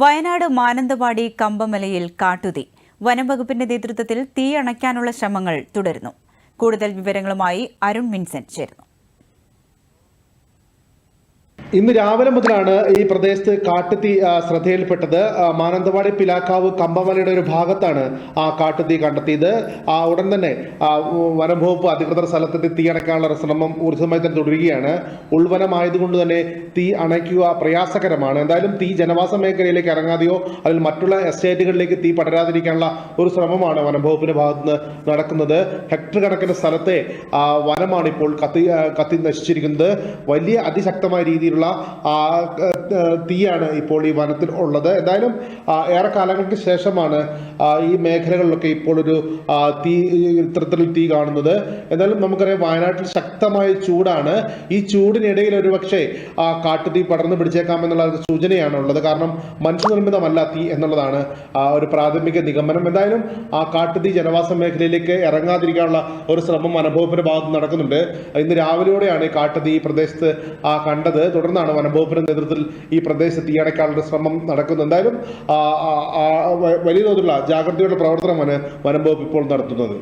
വയനാട് മാനന്തവാടി കമ്പമലയിൽ കാട്ടുതീ. വനംവകുപ്പിന്റെ നേതൃത്വത്തിൽ തീ അണയ്ക്കാനുള്ള ശ്രമങ്ങൾ തുടരുന്നു. കൂടുതൽ വിവരങ്ങളുമായി അരുൺ വിൻസെന്റ് ചേരുന്നു. ഇന്ന് രാവിലെ മുതലാണ് ഈ പ്രദേശത്ത് കാട്ടുതീ ശ്രദ്ധയിൽപ്പെട്ടത്. മാനന്തവാടി പിലാക്കാവ് കമ്പമലയുടെ ഒരു ഭാഗത്താണ് ആ കാട്ടുതീ കണ്ടെത്തിയത്. ആ, ഉടൻ തന്നെ വനംവകുപ്പ് വനം വകുപ്പ് അധികൃതർ സ്ഥലത്തെത്തി തീ അണയ്ക്കാനുള്ള ശ്രമം ഊർജിതമായി തന്നെ തുടരുകയാണ്. ഉൾവനമായതുകൊണ്ട് തന്നെ തീ അണയ്ക്കുക പ്രയാസകരമാണ്. എന്തായാലും തീ ജനവാസ മേഖലയിലേക്ക് ഇറങ്ങാതെയോ അല്ലെങ്കിൽ മറ്റുള്ള എസ്റ്റേറ്റുകളിലേക്ക് തീ പടരാതിരിക്കാനുള്ള ഒരു ശ്രമമാണ് വനം വകുപ്പിന്റെ ഭാഗത്തുനിന്ന് നടക്കുന്നത്. ഹെക്ടർ കണക്കിന് സ്ഥലത്തെ വനമാണ് ഇപ്പോൾ കത്തി കത്തി നശിച്ചിരിക്കുന്നത്. വലിയ അതിശക്തമായ രീതിയിലുള്ള ആ, തീയാണ് ഇപ്പോൾ ഈ വനത്തിൽ ഉള്ളത്. എന്തായാലും ഏറെ കാലങ്ങൾക്ക് ശേഷമാണ് ഈ മേഖലകളിലൊക്കെ ഇപ്പോൾ ഒരു തീ ഇത്തരത്തിൽ തീ കാണുന്നത്. എന്നാലും നമുക്കറിയാം വയനാട്ടിൽ ശക്തമായ ചൂടാണ്. ഈ ചൂടിനിടയിൽ ഒരുപക്ഷെ ആ കാട്ടുതീ പടർന്നു പിടിച്ചേക്കാം എന്നുള്ള ഒരു സൂചനയാണ് ഉള്ളത് കാരണം മനുഷ്യനിർമ്മിതമല്ല തീ എന്നുള്ളതാണ് ഒരു പ്രാഥമിക നിഗമനം. എന്തായാലും ആ കാട്ടുതീ ജനവാസ മേഖലയിലേക്ക് ഇറങ്ങാതിരിക്കാനുള്ള ഒരു ശ്രമം വനംവകുപ്പിന്റെ ഭാഗത്ത് നടക്കുന്നുണ്ട്. ഇന്ന് രാവിലെയോടെയാണ് ഈ കാട്ടുതീ ഈ പ്രദേശത്ത് കണ്ടത്. തുടർന്നാണ് വനംവകുപ്പിന്റെ നേതൃത്വത്തിൽ ഈ പ്രദേശത്ത് തീയണയ്ക്കാനുള്ള ശ്രമം നടക്കുന്നത്. എന്തായാലും വലിയ തോതിലുള്ള ജാഗ്രതയുടെ പ്രവർത്തനമാണ് വനംവകുപ്പ് ഇപ്പോൾ നടത്തുന്നത്.